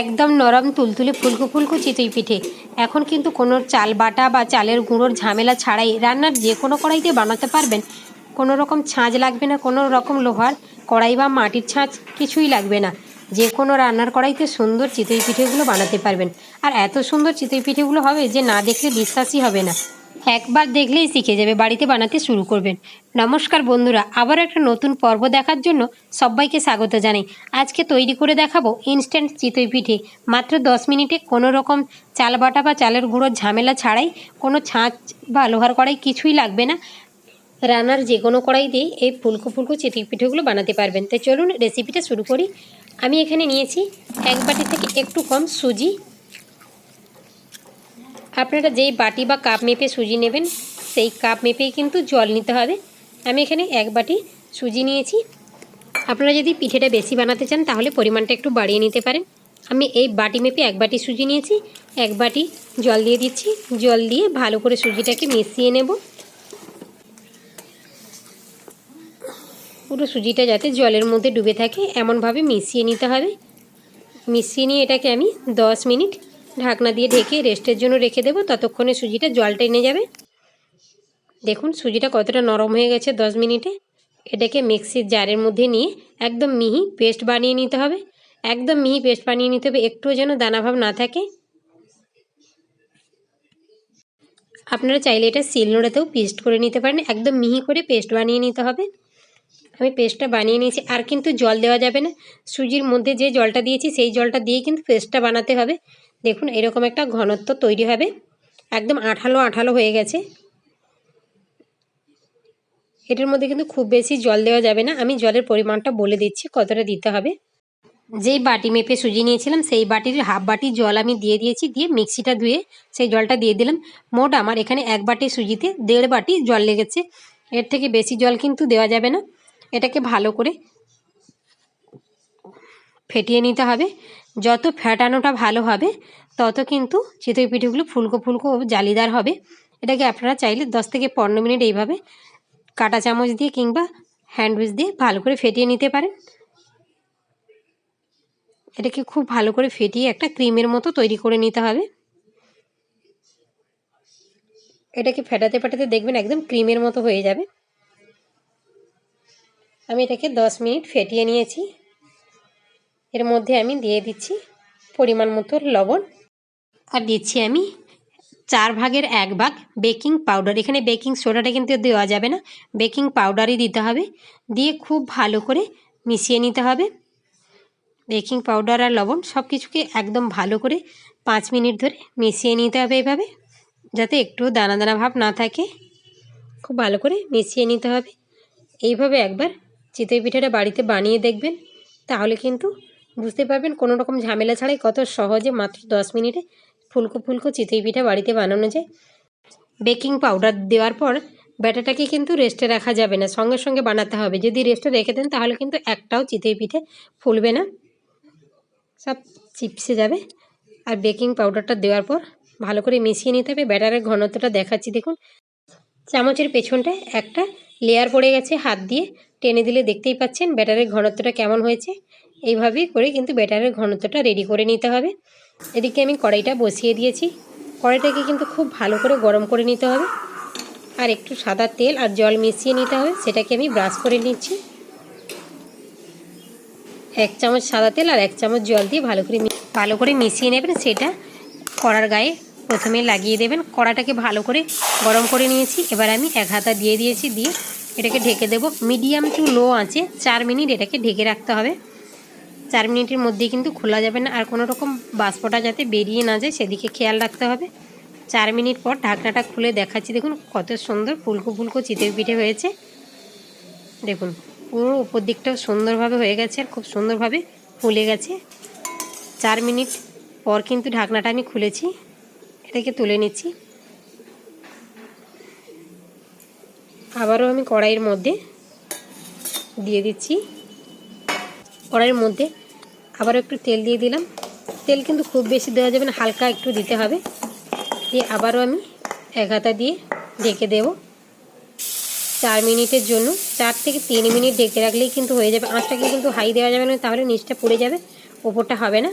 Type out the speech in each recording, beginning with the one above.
একদম নরম তুলতুলে ফুলকো ফুলকো চিতই পিঠে। এখন কিন্তু কোনো চাল বাটা বা চালের গুঁড়োর ঝামেলা ছাড়াই রান্নার যে কোনো কড়াইতে বানাতে পারবেন। কোনো রকম ছাঁচ লাগবে না, কোনো রকম লোহার কড়াই বা মাটির ছাঁচ কিছুই লাগবে না। যে কোনো রান্নার কড়াইতে সুন্দর চিতই পিঠেগুলো বানাতে পারবেন। আর এত সুন্দর চিতই পিঠেগুলো হবে যে না দেখলে বিশ্বাসই হবে না। একবার দেখলেই শিখে যাবে, বাড়িতে বানাতে শুরু করবেন। নমস্কার বন্ধুরা আবার একটা নতুন পর্ব দেখার জন্য সবাইকে স্বাগত জানাই। আজকে তৈরি করে দেখাবো ইনস্ট্যান্ট চিতই পিঠে। মাত্র দশ মিনিটে কোনো রকম চাল বাটা বা চালের গুঁড়োর ঝামেলা ছাড়াই কোনো ছাঁচ বা লোহার কড়াই কিছুই লাগবে না। রান্নার যে কোনো কড়াই দিয়ে এই ফুলকো ফুলকো চিতই পিঠেগুলো বানাতে পারবেন। তাই চলুন রেসিপিটা শুরু করি। আমি এখানে নিয়েছি এক বাটি থেকে একটু কম সুজি আপনারা যেই বাটি বা কাপ মেপে সুজি নেবেন, সেই কাপ মেপেই কিন্তু জল নিতে হবে। আমি এখানে এক বাটি সুজি নিয়েছি। আপনারা যদি পিঠেটা বেশি বানাতে চান, তাহলে পরিমাণটা একটু বাড়িয়ে নিতে পারেন। আমি এই বাটি মেপে এক বাটি সুজি নিয়েছি। এক বাটি জল দিয়ে দিচ্ছি। জল দিয়ে ভালো করে সুজিটাকে মিশিয়ে নেব। পুরো সুজিটা যাতে জলের মধ্যে ডুবে থাকে, এমনভাবে মিশিয়ে নিতে হবে। মিশিয়ে নিয়ে এটাকে আমি দশ মিনিট ঢাকনা দিয়ে ঢেকে রেস্টের জন্য রেখে দেবো। ততক্ষণে সুজিটা জলটা এনে যাবে। দেখুন, সুজিটা কতটা নরম হয়ে গেছে দশ মিনিটে। এটাকে মিক্সির জারের মধ্যে নিয়ে একদম মিহি পেস্ট বানিয়ে নিতে হবে। একদম মিহি পেস্ট বানিয়ে নিতে হবে। একটুও যেন দানাভাব না থাকে। আপনারা চাইলে এটা সিল নোড়াতেও পেস্ট করে নিতে পারেন। একদম মিহি করে পেস্ট বানিয়ে নিতে হবে। আমি পেস্টটা বানিয়ে নিয়েছি, আর কিন্তু জল দেওয়া যাবে না। সুজির মধ্যে যে জলটা দিয়েছি, সেই জলটা দিয়ে কিন্তু পেস্টটা বানাতে হবে। দেখুন, এরকম একটা ঘনত্ব তৈরি হবে। একদম আঠালো আঠালো হয়ে গেছে। এটার মধ্যে কিন্তু খুব বেশি জল দেওয়া যাবে না। আমি জলের পরিমাণটা বলে দিচ্ছি, কতটা দিতে হবে। যেই বাটি মেপে সুজি নিয়েছিলাম, সেই বাটির হাফ বাটি জল আমি দিয়ে দিয়েছি, দিয়ে মিক্সিটা ধুয়ে সেই জলটা দিয়ে দিলাম। মোট আমার এখানে এক বাটি সুজিতে দেড় বাটি জল লেগেছে। এর থেকে বেশি জল কিন্তু দেওয়া যাবে না। এটাকে ভালো করে ফেটিয়ে নিতে হবে। যত ফেটানোটা ভালো হবে, তত কিন্তু চিতই পিঠেগুলো ফুলকো ফুলকো জালিদার হবে। এটাকে আপনারা চাইলে দশ থেকে পনেরো মিনিট এইভাবে কাটা চামচ দিয়ে কিংবা হ্যান্ডউইচ দিয়ে ভালো করে ফেটিয়ে নিতে পারেন। এটাকে খুব ভালো করে ফেটিয়ে একটা ক্রিমের মতো তৈরি করে নিতে হবে। এটাকে ফেটাতে ফেটাতে দেখবেন একদম ক্রিমের মতো হয়ে যাবে। আমি এটাকে দশ মিনিট ফেটিয়ে নিয়েছি। এর মধ্যে আমি দিয়ে দিচ্ছি পরিমাণ মতো লবণ। আর দিচ্ছি আমি চার ভাগের এক ভাগ বেকিং পাউডার। এখানে বেকিং সোডাটা কিন্তু দেওয়া যাবে না, বেকিং পাউডারই দিতে হবে। দিয়ে খুব ভালো করে মিশিয়ে নিতে হবে। বেকিং পাউডার আর লবণ সব কিছুকে একদম ভালো করে পাঁচ মিনিট ধরে মিশিয়ে নিতে হবে এভাবে, যাতে একটু দানা দানা ভাব না থাকে। খুব ভালো করে মিশিয়ে নিতে হবে। এইভাবে একবার চিতই পিঠাটা বাড়িতে বানিয়ে দেখবেন, তাহলে কিন্তু বুঝতে পারবেন কোনো রকম ঝামেলা ছাড়াই কত সহজে মাত্র দশ মিনিটে ফুলকো ফুলকো চিতই পিঠা বাড়িতে বানানো যায়। বেকিং পাউডার দেওয়ার পর ব্যাটাটাকে কিন্তু রেস্টে রাখা যাবে না, সঙ্গে সঙ্গে বানাতে হবে। যদি রেস্টে রেখে দেন তাহলে কিন্তু একটাও চিতই পিঠে ফুলবে না। সব চিপসে যাবে। আর বেকিং পাউডারটা দেওয়ার পর ভালো করে মিশিয়ে নিতে হবে। ব্যাটারের ঘনত্বটা দেখাচ্ছি, দেখুন। চামচের পেছনটায় একটা লেয়ার পড়ে গেছে হাত দিয়ে। টেনে দিলে দেখতেই পাচ্ছেন ব্যাটারের ঘনত্বটা কেমন হয়েছে। এইভাবেই করে কিন্তু ব্যাটারের ঘনত্বটা রেডি করে নিতে হবে। এদিকে আমি কড়াইটা বসিয়ে দিয়েছি। কড়াইটাকে কিন্তু খুব ভালো করে গরম করে নিতে হবে। আর একটু সাদা তেল আর জল মিশিয়ে নিতে হবে, সেটাকে আমি ব্রাশ করে নিচ্ছি। এক চামচ সাদা তেল আর এক চামচ জল দিয়ে ভালো করে ভালো করে মিশিয়ে নেবেন, সেটা কড়ার গায়ে প্রথমে লাগিয়ে দেবেন। কড়াটাকে ভালো করে গরম করে নিয়েছি। এবার আমি এক হাতা দিয়ে দিয়েছি, দিয়ে এটাকে ঢেকে দেবো। মিডিয়াম টু লো আঁচে চার মিনিট এটাকে ঢেকে রাখতে হবে। চার মিনিটের মধ্যেই কিন্তু খোলা যাবে না। আর কোনো রকম বাষ্পটা যাতে বেরিয়ে না যায়, সেদিকে খেয়াল রাখতে হবে। চার মিনিট পর ঢাকনাটা খুলে দেখাচ্ছি। দেখুন কত সুন্দর ফুলকো ফুলকো চিতের পিঠে হয়েছে। দেখুন, পুরো উপর দিকটাও সুন্দরভাবে হয়ে গেছে আর খুব সুন্দরভাবে ফুলে গেছে। চার মিনিট পর কিন্তু ঢাকনাটা আমি খুলেছি। এটাকে তুলে নিচ্ছি। আবারও আমি কড়াইয়ের মধ্যে দিয়ে দিচ্ছি। কড়াইয়ের মধ্যে আবারও একটু তেল দিয়ে দিলাম। তেল কিন্তু খুব বেশি দেওয়া যাবে না, হালকা একটু দিতে হবে। দিয়ে আবারও আমি এক হাতা দিয়ে ঢেকে দেব। চার মিনিটের জন্য, চার থেকে তিন মিনিট ঢেকে রাখলেই কিন্তু হয়ে যাবে। আঁচটাকে কিন্তু হাই দেওয়া যাবে না, তাহলে নিচটা পড়ে যাবে, ওপরটা হবে না।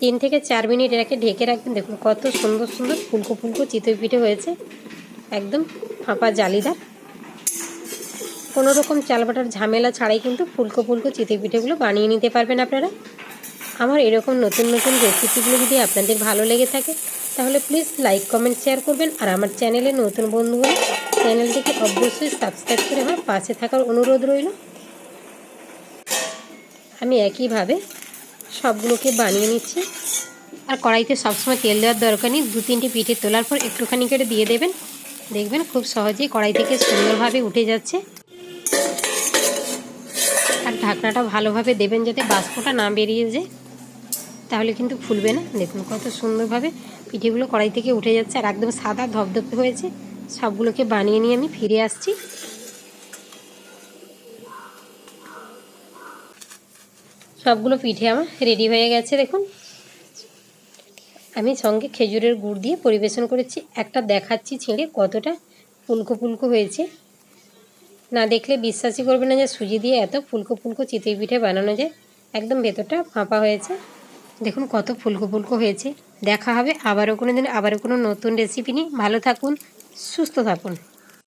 তিন থেকে চার মিনিট এটাকে ঢেকে রাখবেন। দেখুন কত সুন্দর সুন্দর ফুলকো ফুলকো চিতই পিঠে হয়েছে। একদম ফাঁপা জালিদার। কোনো রকম চাল বাটার ঝামেলা ছাড়াই কিন্তু ফুলকো ফুলকো চিতই পিঠেগুলো বানিয়ে নিতে পারবেন আপনারা। আমার এরকম নতুন নতুন রেসিপিগুলো যদি আপনাদের ভালো লেগে থাকে, তাহলে প্লিজ লাইক, কমেন্ট, শেয়ার করবেন আর আমার চ্যানেলে নতুন বন্ধুগুলো চ্যানেলটিকে অবশ্যই সাবস্ক্রাইব করে আমার পাশে থাকার অনুরোধ রইল। আমি একইভাবে সবগুলোকে বানিয়ে নিচ্ছি। আর কড়াইতে সবসময় তেল দেওয়ার দরকার নেই, দু তিনটি পিঠে তোলার পর একটুখানি করে দিয়ে দেবেন। দেখবেন খুব সহজেই কড়াই থেকে সুন্দরভাবে উঠে যাচ্ছে। ঢাকনাটা ভালোভাবে দেবেন যাতে বাষ্পটা না বেরিয়ে যায়। তাহলে কিন্তু ফুলবে না। দেখুন কত সুন্দরভাবে পিঠেগুলো কড়াই থেকে উঠে যাচ্ছে আর একদম সাদা ধপধপে হয়েছে। সবগুলোকে বানিয়ে নিয়ে আমি ফিরে আসছি। সবগুলো পিঠে আমার রেডি হয়ে গেছে, দেখুন। আমি সঙ্গে খেজুরের গুড় দিয়ে পরিবেশন করেছি। একটা দেখাচ্ছি ছিঁড়ে কতটা ফুলকো ফুলকো হয়েছে। না দেখলে বিশ্বাসই করবে না যে সুজি দিয়ে এত ফুলকো ফুলকো চিতই পিঠে বানানো যায় একদম ভেতরটা ফাঁপা হয়েছে। দেখুন কত ফুলকো ফুলকো হয়েছে। দেখা হবে আবারও কোনো দিন আবারও কোনো নতুন রেসিপি নিয়ে। ভালো থাকুন, সুস্থ থাকুন।